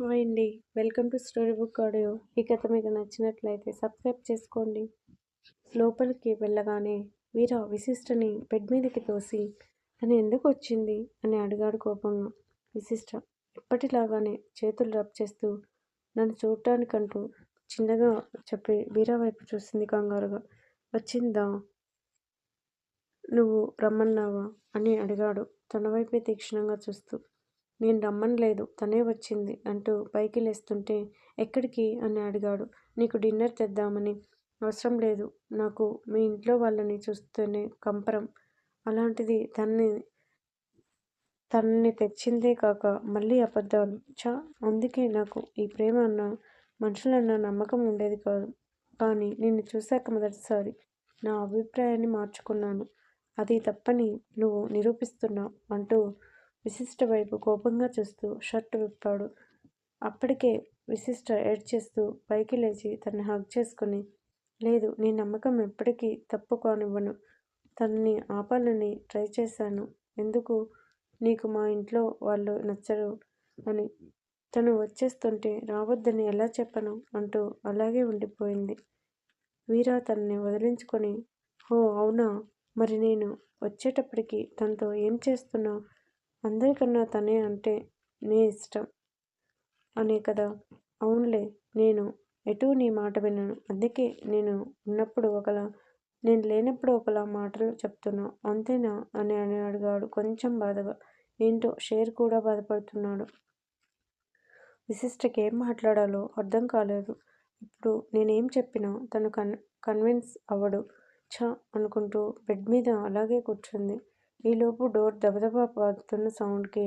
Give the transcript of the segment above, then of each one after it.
Hi అండి. Welcome to story book audio. ఈ కథ మీకు నచ్చినట్లయితే సబ్స్క్రైబ్ చేసుకోండి. లోపలికి వెళ్ళగానే వీర విశిష్టని బెడ్ మీదకి తోసి తను ఎందుకు వచ్చింది? అని అడిగాడు కోపంగా. విశిష్ట ఎప్పటిలాగానే చేతులు రబ్ చేస్తూ నన్ను చూడటానికంటూ చిన్నగా చెప్పి వీరా వైపు చూసింది కంగారుగా. వచ్చిందా? నువ్వు రమ్మన్నావా? అని అడిగాడు తన వైపే తీక్షణంగా చూస్తూ. నేను రమ్మనలేదు తనే వచ్చింది అంటూ పైకి లేస్తుంటే ఎక్కడికి? అని అడిగాడు. నీకు డిన్నర్ తెద్దామని అవసరం లేదు. నాకు మీ ఇంట్లో వాళ్ళని చూస్తేనే కంపరం. అలాంటిది తన్ని తనని తెచ్చిందే కాక మళ్ళీ అబద్ధాలు. చా అందుకే నాకు ఈ ప్రేమ అన్న మనుషులన్న నమ్మకం ఉండేది కాదు. కానీ నిన్ను చూశాక మొదటిసారి నా అభిప్రాయాన్ని మార్చుకున్నాను. అది తప్పని నువ్వు నిరూపిస్తున్నావు అంటూ విశిష్ట వైపు కోపంగా చూస్తూ షర్ట్ విప్పాడు. అప్పటికే విశిష్ట ఏడ్చేస్తూ పైకి లేచి తన్ని హగ్ చేసుకుని లేదు నీ నమ్మకం ఎప్పటికీ తప్పు కానివ్వను తనని ఆపాలని ట్రై చేశాను. ఎందుకు? నీకు మా ఇంట్లో వాళ్ళు నచ్చరు అని. తను వచ్చేస్తుంటే రావద్దని ఎలా చెప్పను అంటూ అలాగే ఉండిపోయింది. వీరా తనని వదిలించుకొని ఓ అవునా? మరి నేను వచ్చేటప్పటికి తనతో ఏం చేస్తున్నావు? అందరికన్నా తనే అంటే నే ఇష్టం. అనే కదా. అవునులే నేను ఎటూ నీ మాట విన్నాను అందుకే నేను ఉన్నప్పుడు ఒకలా నేను లేనప్పుడు ఒకలా మాటలు చెప్తున్నావు అంతేనా? అని అని అడిగాడు. కొంచెం బాధగా. ఏంటో? షేర్ కూడా బాధపడుతున్నాడు. విశిష్టకి ఏం మాట్లాడాలో అర్థం కాలేదు. ఇప్పుడు నేనేం చెప్పినా తను కన్ కన్విన్స్ అవ్వడు. ఛా అనుకుంటూ బెడ్ మీద అలాగే కూర్చుంది. ఈలోపు డోర్ దబదబా పాడుతున్న సౌండ్కి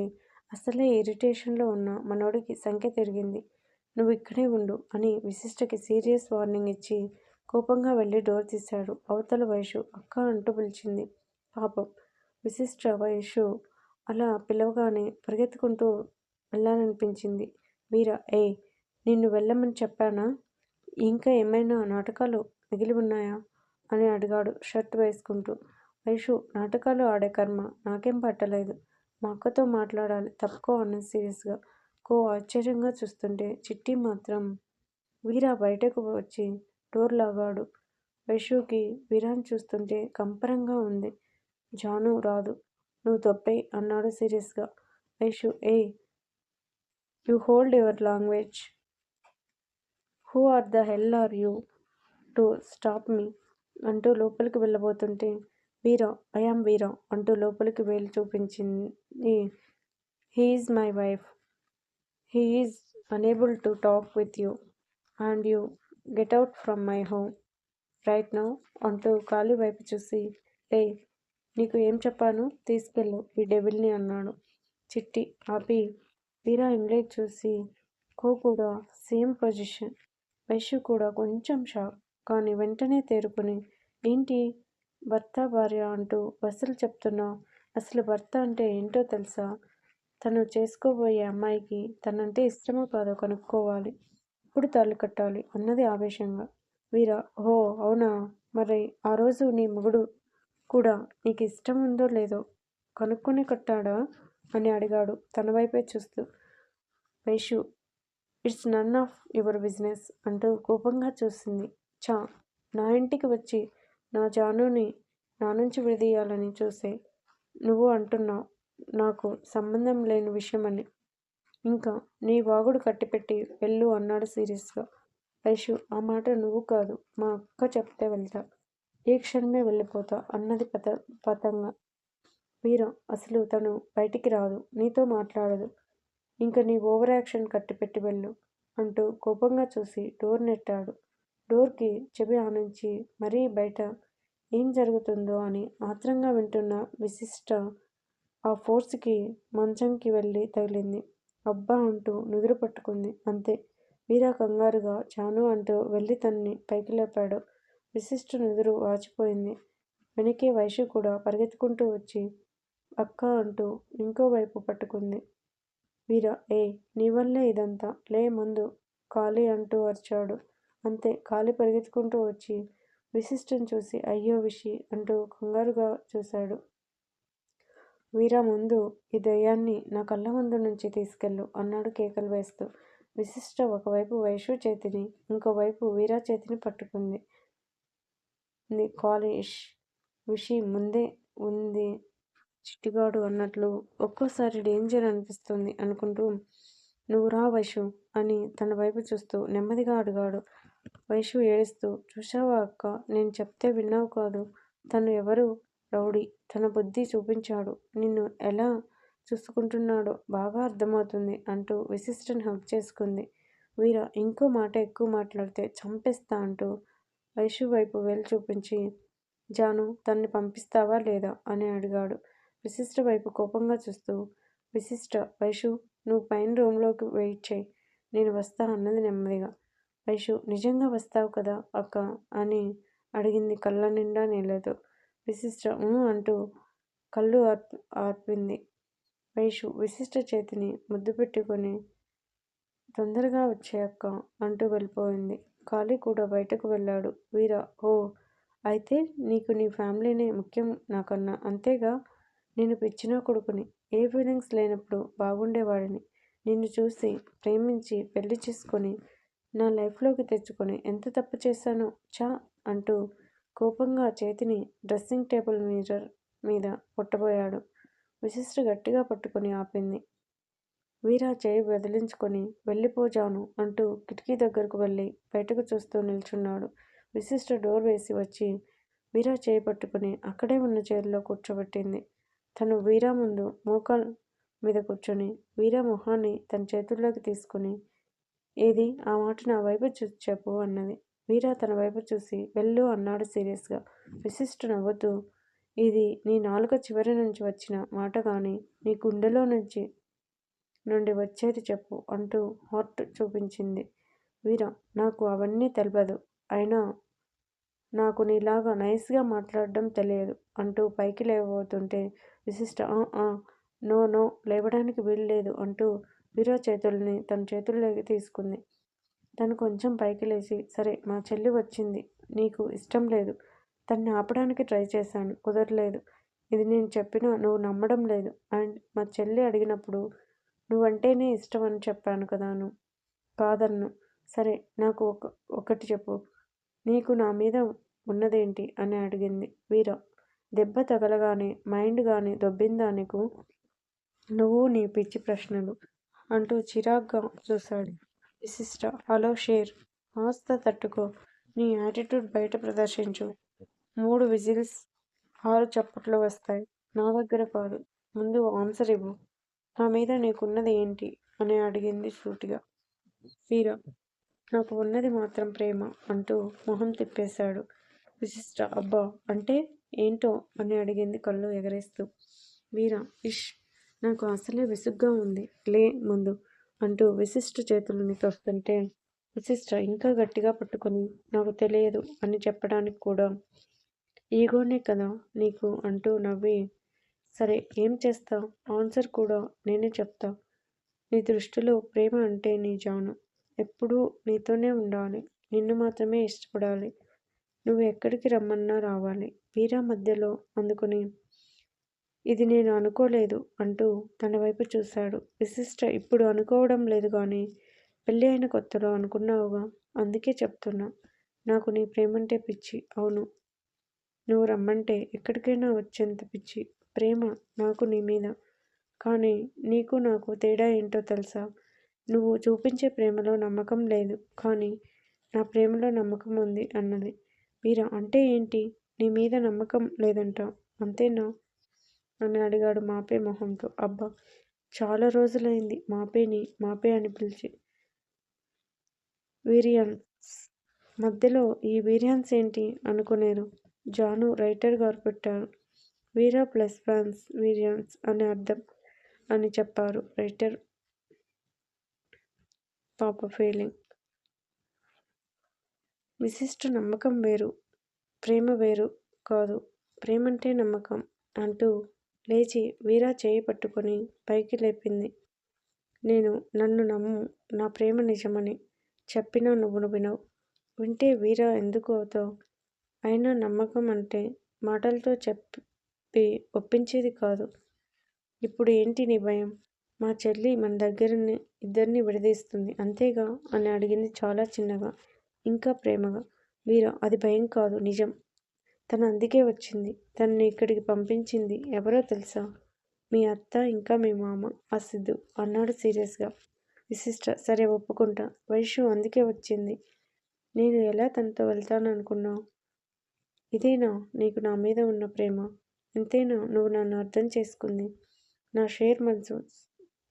అసలే ఇరిటేషన్లో ఉన్న మనోడికి సంఖ్య తిరిగింది. నువ్వు ఇక్కడే ఉండు అని విశిష్టకి సీరియస్ వార్నింగ్ ఇచ్చి కోపంగా వెళ్ళి డోర్ తీశాడు. అవతల వయసు అక్క అంటూ పిలిచింది. పాపం విశిష్ట వయసు అలా పిలవగానే పరిగెత్తుకుంటూ వెళ్ళాలనిపించింది. మీరా? ఏ నిన్ను వెళ్ళమని చెప్పానా? ఇంకా ఏమైనా నాటకాలు మిగిలి ఉన్నాయా? అని అడిగాడు షర్ట్ వేసుకుంటూ. వైషు నాటకాలు ఆడే కర్మ. నాకేం పట్టలేదు. మా అక్కతో మాట్లాడాలి. తప్పుకో అన్నది సీరియస్గా. కో ఆశ్చర్యంగా చూస్తుంటే చిట్టి మాత్రం వీరా బయటకు వచ్చి డోర్ లాగాడు. వైషుకి వీరాన్ని చూస్తుంటే కంపరంగా ఉంది. జాను రాదు. నువ్వు తొప్పై అన్నాడు సీరియస్గా. Vaishu hey you hold your language. Who are the hell are you to stop me? అంటూ లోపలికి వెళ్ళబోతుంటే వీరా ఐఆమ్ వీరా అంటూ లోపలికి వేలు చూపించింది. He is my wife. He is unable to talk with you and you get out from my home right now అంటూ ఖాళీ వైపు చూసి లే నీకు ఏం చెప్పాను? తీసుకెళ్ళు ఈ డెవిల్ని అన్నాడు. చిట్టి ఆపి వీరా ఇమ్లేట్ చూసి కో కూడా సేమ్ పొజిషన్. వైశ్యు కూడా కొంచెం షాక్ కానీ వెంటనే తేరుకుని ఏంటి? భర్త భార్య అంటూ బస్సులు చెప్తున్నావు? అసలు భర్త అంటే ఏంటో తెలుసా? తను చేసుకోబోయే అమ్మాయికి తనంటే ఇష్టమో కాదో కనుక్కోవాలి. ఇప్పుడు తాళ్ళు కట్టాలి అన్నది ఆవేశంగా. వీరా ఓ అవునా? మరి ఆ రోజు నీ మొగుడు కూడా నీకు ఇష్టం ఉందో లేదో కనుక్కొని కట్టాడా? అని అడిగాడు తన వైపే చూస్తూ. Vaishu it's none of your business అంటూ కోపంగా చూసింది. చా నా ఇంటికి వచ్చి నా జానుని నా నుంచి విడదీయాలని చూసే నువ్వు అంటున్నావు. నాకు సంబంధం లేని విషయమని. ఇంకా నీ వాగుడు కట్టిపెట్టి వెళ్ళు అన్నాడు సీరియస్గా వైషు ఆ మాట నువ్వు కాదు మా అక్క చెప్తే వెళ్తా. ఏ క్షణమే వెళ్ళిపోతా అన్నది పత పతంగా. వీర అసలు తను బయటికి రాదు నీతో మాట్లాడదు. ఇంకా నీ ఓవర్ యాక్షన్ కట్టిపెట్టి వెళ్ళు అంటూ కోపంగా చూసి డోర్ నెట్టాడు. డోర్కి చెవి ఆనించి మరీ బయట ఏం జరుగుతుందో అని ఆత్రంగా వింటున్న విశిష్ట ఆ ఫోర్స్కి మంచంకి వెళ్ళి తగిలింది. అబ్బా అంటూ నుదురు పట్టుకుంది. అంతే. వీరా కంగారుగా చాను అంటూ వెళ్ళి తన్ని పైకి లేపాడు. విశిష్ట నుదురు వాచిపోయింది. వెనకే వైశ్య కూడా పరిగెత్తుకుంటూ వచ్చి అక్క అంటూ ఇంకోవైపు పట్టుకుంది. వీర ఏ నీ వల్లే ఇదంతా. లే ముందు ఖాళీ అంటూ అరిచాడు. అంతే కాలి పరిగెత్తుకుంటూ వచ్చి విశిష్టం చూసి అయ్యో విషి అంటూ కంగారుగా చూశాడు. వీరా ముందు ఈ దయ్యాన్ని నా కళ్ళ ముందు నుంచి తీసుకెళ్ళు అన్నాడు కేకలు వేస్తూ. విశిష్ట ఒకవైపు వైషు చేతిని ఇంకోవైపు వీరా చేతిని పట్టుకుంది. కాలేష్ విషి ముందే ఉంది చిట్టిగాడు అన్నట్లు ఒక్కోసారి డేంజర్ అనిపిస్తుంది అనుకుంటూ నువ్వు రా వైషు అని తన వైపు చూస్తూ నెమ్మదిగా అడిగాడు. వైషు ఏడుస్తూ చూశావా అక్క? నేను చెప్తే విన్నావు కాదు. తను ఎవరు? రౌడీ. తన బుద్ధి చూపించాడు. నిన్ను ఎలా చూసుకుంటున్నాడో బాగా అర్థమవుతుంది అంటూ విశిష్టని హక్ చేసుకుంది. వీర ఇంకో మాట ఎక్కువ మాట్లాడితే చంపేస్తా అంటూ వైషు వైపు వేలు చూపించి జాను తన్ని పంపిస్తావా లేదా? అని అడిగాడు. విశిష్ట వైపు కోపంగా చూస్తూ విశిష్ట వైషు నువ్వు పైన రూమ్లోకి వెయిట్ చేయి. నేను వస్తా అన్నది నెమ్మదిగా. వైషు నిజంగా వస్తావు కదా అక్క అని అడిగింది. కళ్ళ నిండా నీళ్ళతో విశిష్ట అంటూ కళ్ళు ఆర్పింది. వైషు విశిష్ట చేతిని ముద్దు పెట్టుకొని తొందరగా వచ్చే అక్క అంటూ వెళ్ళిపోయింది. కాళీ కూడా బయటకు వెళ్ళాడు. వీర ఓ అయితే నీకు నీ ఫ్యామిలీనే ముఖ్యం నాకన్నా. అంతేగా నేను పిచ్చిన కొడుకుని. ఏ ఫీలింగ్స్ లేనప్పుడు బాగుండేవాడిని. నిన్ను చూసి ప్రేమించి పెళ్ళి చేసుకొని నా లైఫ్లోకి తెచ్చుకొని ఎంత తప్పు చేశానో చా అంటూ కోపంగా చేతిని డ్రెస్సింగ్ టేబుల్ మిర్రర్ మీద పుట్టబోయాడు విశిష్ట గట్టిగా పట్టుకొని ఆపింది. వీరా చేయి బదిలించుకొని వెళ్ళిపోజాను అంటూ కిటికీ దగ్గరకు వెళ్ళి బయటకు చూస్తూ నిల్చున్నాడు. విశిష్ట డోర్ వేసి వచ్చి వీరా చేయి పట్టుకుని అక్కడే ఉన్న చైర్లో కూర్చోబెట్టింది. తను వీరా ముందు మోకాల్ మీద కూర్చొని వీరా మొహాన్ని తన చేతుల్లోకి తీసుకుని ఏది? ఆ మాట నా వైపు చూసి చెప్పు అన్నది. వీరా తన వైపు చూసి వెళ్ళు అన్నాడు సీరియస్గా. విశిష్ట నవ్వుతూ ఇది నీ నాలుక చివరి నుంచి వచ్చిన మాట కానీ నీ గుండెలో నుంచి నుండి వచ్చేది చెప్పు అంటూ హార్ట్ చూపించింది. వీర నాకు అవన్నీ తెలియదు అయినా నాకు నీలాగా నైస్గా మాట్లాడడం తెలియదు అంటూ పైకి లేవబోతుంటే విశిష్ట నో నో లేవడానికి వీల్లేదు అంటూ వీరా చేతుల్ని తన చేతుల్లోకి తీసుకుంది. తను కొంచెం పైకి లేచి సరే మా చెల్లి వచ్చింది నీకు ఇష్టం లేదు. తన్ని ఆపడానికి ట్రై చేశాను కుదరలేదు. ఇది నేను చెప్పినా నువ్వు నమ్మడం లేదు. అండ్ మా చెల్లి అడిగినప్పుడు నువ్వంటేనే ఇష్టం అని చెప్పాను కదాను కాదన్ను. సరే నాకు ఒక ఒకటి చెప్పు. నీకు నా మీద ఉన్నదేంటి? అని అడిగింది వీర. దెబ్బ తగలగానే మైండ్ కానీ దొబ్బిందా నీకు? నువ్వు నీ పిచ్చి ప్రశ్నలు. అంటూ చిరాగ్గా చూశాడు. విశిష్ట హలో షేర్ ఆస్త తట్టుకో నీ యాటిట్యూడ్ బయట ప్రదర్శించు. మూడు విజిల్స్ ఆరు చప్పట్లు వస్తాయి. నా దగ్గర కాదు ముందు ఆన్సర్ ఇవ్వు. నా మీద నీకున్నది ఏంటి? అని అడిగింది సూటిగా. వీరా నాకు ఉన్నది మాత్రం ప్రేమ అంటూ మొహం తిప్పేశాడు. విశిష్ట అబ్బా అంటే ఏంటో? అని అడిగింది కళ్ళు ఎగరేస్తూ. వీరా ఇష్ నాకు అసలే విసుగ్గా ఉంది. లే ముందు అంటూ విశిష్ట చేతులని తోస్తుంటే విశిష్ట ఇంకా గట్టిగా పట్టుకొని నాకు తెలియదు అని చెప్పడానికి కూడా. ఈగోనే కదా నీకు అంటూ నవ్వి సరే ఏం చేస్తావు ఆన్సర్ కూడా నేనే చెప్తా. నీ దృష్టిలో ప్రేమ అంటే నీ జాను. ఎప్పుడూ నీతోనే ఉండాలి. నిన్ను మాత్రమే ఇష్టపడాలి. నువ్వు ఎక్కడికి రమ్మన్నా రావాలి. వీరా మధ్యలో అందుకుని ఇది నేను అనుకోలేదు అంటూ తన వైపు చూశాడు. విశిష్ట ఇప్పుడు అనుకోవడం లేదు కానీ పెళ్ళి అయిన కొత్తలో అనుకున్నావుగా? అందుకే చెప్తున్నా. నాకు నీ ప్రేమంటే పిచ్చి. అవును. నువ్వు రమ్మంటే ఎక్కడికైనా వచ్చేంత పిచ్చి. ప్రేమ నాకు నీ మీద. కానీ నీకు నాకు తేడా ఏంటో తెలుసా? నువ్వు చూపించే ప్రేమలో నమ్మకం లేదు. కానీ నా ప్రేమలో నమ్మకం ఉంది అన్నది. వీరా అంటే ఏంటి? నీ మీద నమ్మకం లేదంట. అంతేనా? అని అడిగాడు మాపే మొహంతో. అబ్బా చాలా రోజులైంది మాపేని మాపే అని పిలిచి. వీరియన్స్ మధ్యలో ఈ వీరియన్స్ ఏంటి అనుకునేరు. జాను రైటర్ గారు పెట్టారు. వీరా ప్లస్ ఫ్రాన్స్ వీరియన్స్ అనే అర్థం అని చెప్పారు రైటర్. పాప ఫీలింగ్ విశిష్ట నమ్మకం వేరు ప్రేమ వేరు కాదు. ప్రేమంటే నమ్మకం అంటూ లేచి వీరా చేయి పట్టుకొని పైకి లేపింది. నేను నన్ను నమ్ము నా ప్రేమ నిజమని చెప్పినా నువ్వు వినవు వింటే వీరా ఎందుకు అవుతావు? అయినా నమ్మకం అంటే మాటలతో చెప్పి ఒప్పించేది కాదు. ఇప్పుడు ఏంటి నీ భయం? మా చెల్లి మన దగ్గరని ఇద్దరిని విడదీస్తుంది. అంతేగా? అని అడిగింది చాలా చిన్నగా ఇంకా ప్రేమగా. వీరా అది భయం కాదు నిజం. తను అందుకే వచ్చింది. తనని ఇక్కడికి పంపించింది ఎవరో తెలుసా? మీ అత్త ఇంకా మీ మామ ఆ సిద్ధు అన్నాడు సీరియస్గా. విశిష్ట సరే ఒప్పుకుంటా. వైషు అందుకే వచ్చింది. నేను ఎలా తనతో వెళ్తాననుకున్నావు? ఇదేనా? నీకు నా మీద ఉన్న ప్రేమ. ఇంతేనా? నువ్వు నన్ను అర్థం చేసుకుంది. నా షేర్ మనసు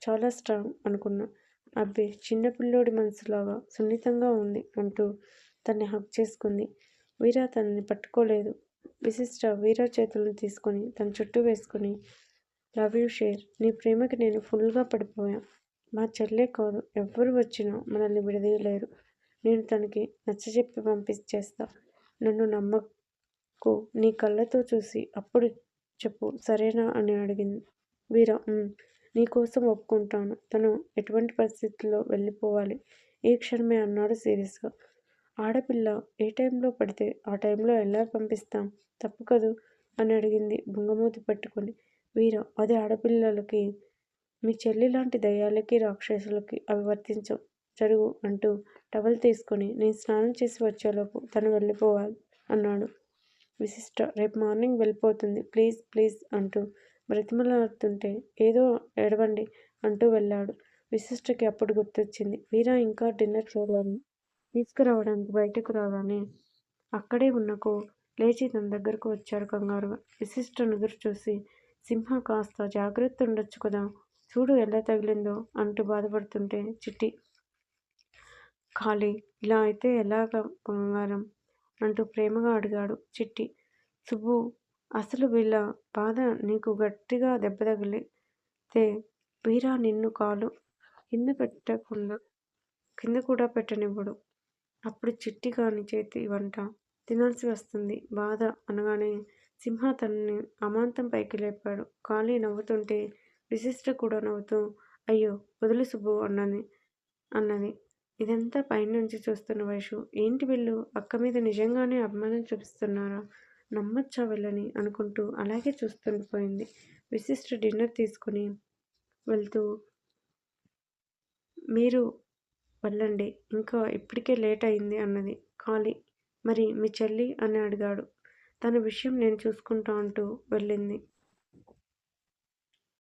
చాలా స్ట్రాంగ్ అనుకున్నా. అబ్బే చిన్నపిల్లోడి మనసులాగా సున్నితంగా ఉంది అంటూ తన్ని హక్ చేసుకుంది. వీరా తనని పట్టుకోలేదు. విశిష్ట వీర చేతులను తీసుకొని తన చుట్టూ వేసుకుని లవ్ యూ షేర్ నీ ప్రేమకి నేను ఫుల్గా పడిపోయా. మా చెల్లె కాదు ఎవ్వరు వచ్చినా మనల్ని విడదీయలేరు. నేను తనకి నచ్చజెప్పి పంపించేస్తా. నన్ను నమ్మకు నీ కళ్ళతో చూసి అప్పుడు చెప్పు సరేనా అని అడిగింది. వీర నీకోసం ఒప్పుకుంటాను. తను ఎటువంటి పరిస్థితుల్లో వెళ్ళిపోవాలి? ఈ క్షణమే అన్నాడు సీరియస్గా. ఆడపిల్ల ఏ టైంలో పడితే ఆ టైంలో ఎలా పంపిస్తాం. తప్పు కదూ? అని అడిగింది బుంగమూతి పట్టుకొని. వీర అది ఆడపిల్లలకి మీ చెల్లి లాంటి దయ్యాలకి రాక్షసులకి అవి వర్తించవు. జరుగు అంటూ టవల్ తీసుకొని నేను స్నానం చేసి వచ్చేలోపు తను వెళ్ళిపోవాలి అన్నాడు. విశిష్ట రేపు మార్నింగ్ వెళ్ళిపోతుంది. ప్లీజ్ ప్లీజ్ అంటూ బ్రతిమలాడుతుంటే ఏదో ఎడవండి అంటూ వెళ్ళాడు. విశిష్టకి అప్పుడు గుర్తొచ్చింది. వీరా ఇంకా డిన్నర్ చేయలేదు తీసుకురావడానికి బయటకు రాగానే అక్కడే ఉన్నకో లేచి తన దగ్గరకు వచ్చాడు కంగారుగా విశిష్ట నుదురు చూసి సింహ కాస్త జాగ్రత్త ఉండొచ్చు కదా చూడు ఎలా తగిలిందో అంటూ బాధపడుతుంటే చిట్టి. ఖాళీ ఇలా అయితే ఎలాగ బంగారం? అంటూ ప్రేమగా అడిగాడు చిట్టి. సుబ్బు అసలు వీళ్ళ బాధ నీకు గట్టిగా దెబ్బ తగిలితే వీరా నిన్ను కాలు కింద పెట్టకుండా కింద కూడా పెట్టనివ్వడు. అప్పుడు చిట్టి కాని చేతి వంట తినాల్సి వస్తుంది. బాధ అనగానే సింహ తనని అమాంతం పైకి లేపాడు. ఖాళీ నవ్వుతుంటే విశిష్ట కూడా నవ్వుతూ అయ్యో వదిలి సుబ్బు అన్నది అన్నది. ఇదంతా పైనుంచి చూస్తున్న వైషు. ఏంటి వీళ్ళు? అక్క మీద నిజంగానే అభిమానం చూపిస్తున్నారా? నమ్మొచ్చా వెళ్ళని? అనుకుంటూ అలాగే చూస్తుండిపోయింది విశిష్ట డిన్నర్ తీసుకుని వెళ్తూ మీరు వెళ్ళండి ఇంకా ఇప్పటికే లేట్ అయింది అన్నది. ఖాళీ. మరి మీ చెల్లి అని అడిగాడు. తన విషయం నేను చూసుకుంటా అంటూ వెళ్ళింది.